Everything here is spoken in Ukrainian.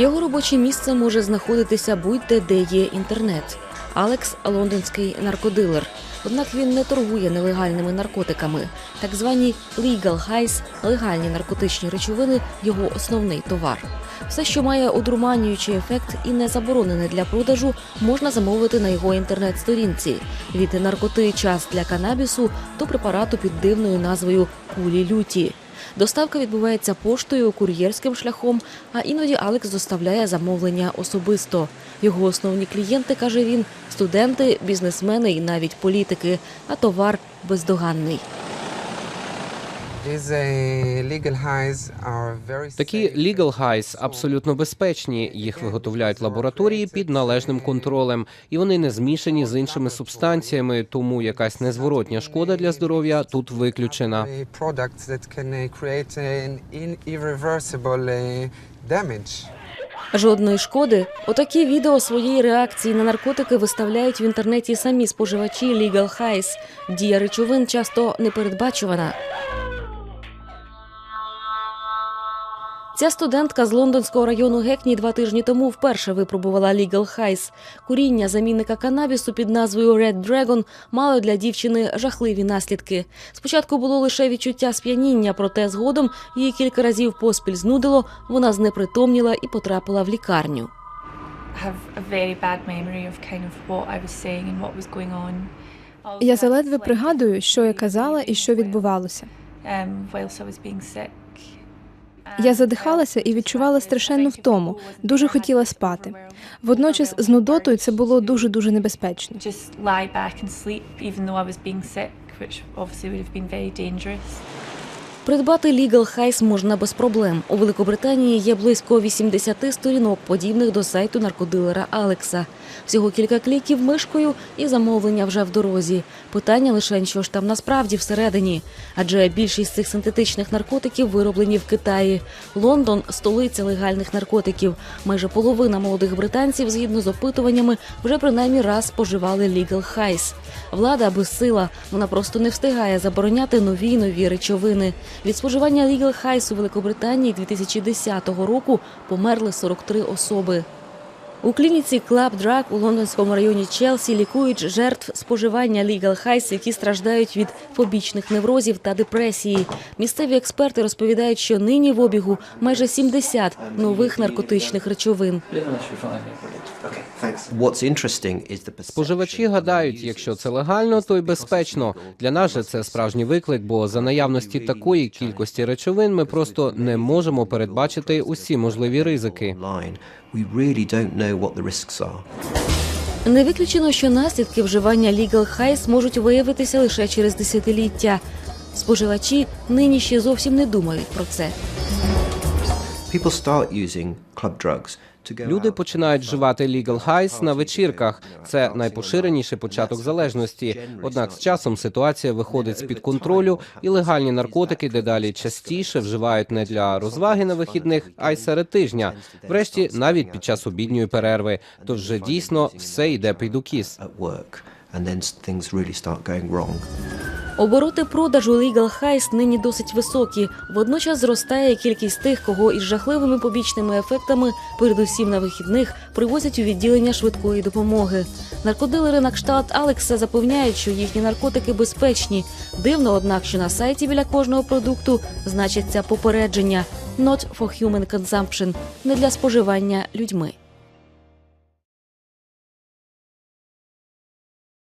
Його робоче місце може знаходитися будь-де, де є інтернет. Алекс лондонський наркодилер. Однак він не торгує нелегальними наркотиками. Так звані legal highs – легальні наркотичні речовини його основний товар. Все, що має одурманюючий ефект і не заборонене для продажу, можна замовити на його інтернет-сторінці від наркоти час для канабісу до препарату під дивною назвою кулі люті. Доставка відбувається поштою кур'єрським шляхом, а іноді Алекс доставляє замовлення особисто. Його основні клієнти, каже він, студенти, бізнесмени і навіть політики, а товар бездоганний. These uh, legal highs are very Такі safe. legal highs абсолютно безпечні. Їх виготовляють лабораторії під належним контролем, і вони не змішані з іншими субстанціями, тому якась незворотня шкода для здоров'я тут виключена. Uh, uh, uh. Жодної шкоди. Отакі відео своєї реакції на наркотики виставляють в інтернеті самі споживачі Legal Highs. Дія речовин часто непередбачувана. Ця студентка з лондонського району Гекні два тижні тому вперше випробувала Legal Highs. Куріння замінника канабісу під назвою Red Dragon мало для дівчини жахливі наслідки. Спочатку було лише відчуття сп'яніння, проте згодом її кілька разів поспіль знудило, вона знепритомніла і потрапила в лікарню. Я заледве пригадую, що я казала і що відбувалося. Um, whilst I was being sick. Я задихалася і відчувала страшенну втому, дуже хотіла спати. Водночас з нудотою це було дуже дуже небезпечно. Just lie back and sleep, even though I was being sick, which obviously would have been very dangerous. Придбати Legal Highs можна без проблем. У Великобританії є близько 80 сторінок, подібних до сайту наркодилера Алекса. Всього кілька кліків мишкою і замовлення вже в дорозі. Питання лише, що ж там насправді всередині. Адже більшість цих синтетичних наркотиків вироблені в Китаї. Лондон столиця легальних наркотиків. Майже половина молодих британців, згідно з опитуваннями, вже принаймні раз споживали Legal Highs. Влада безсила, вона просто не встигає забороняти нові й нові речовини. Від споживання Legal Highs у Великобританії 2010 року померли 43 особи. У клініці Club Drug у лондонському районі Челсі лікують жертв споживання Legal Highs, які страждають від побічних неврозів та депресії. Місцеві експерти розповідають, що нині в обігу майже 70 нових наркотичних речовин. Споживачі гадають, якщо це легально, то й безпечно. Для нас же це справжній виклик, бо за наявності такої кількості речовин ми просто не можемо передбачити усі можливі ризики. We really don't know what the risks are. Не виключено, що наслідки вживання Legal Highs можуть виявитися лише через десятиліття. Споживачі нині ще зовсім не думають про це. Люди починають вживати legal highs на вечірках. Це найпоширеніший початок залежності. Однак з часом ситуація виходить з під контролю, і легальні наркотики дедалі частіше вживають не для розваги на вихідних, а й серед тижня. Врешті, навіть під час обідньої перерви. Тож вже дійсно все йде під укіс. Обороти продажу Legal Highs нині досить високі. Водночас зростає кількість тих, кого із жахливими побічними ефектами, передусім на вихідних, привозять у відділення швидкої допомоги. Наркодилери на кшталт Алекса запевняють, що їхні наркотики безпечні. Дивно, однак, що на сайті біля кожного продукту значиться попередження «Not for human consumption» – не для споживання людьми.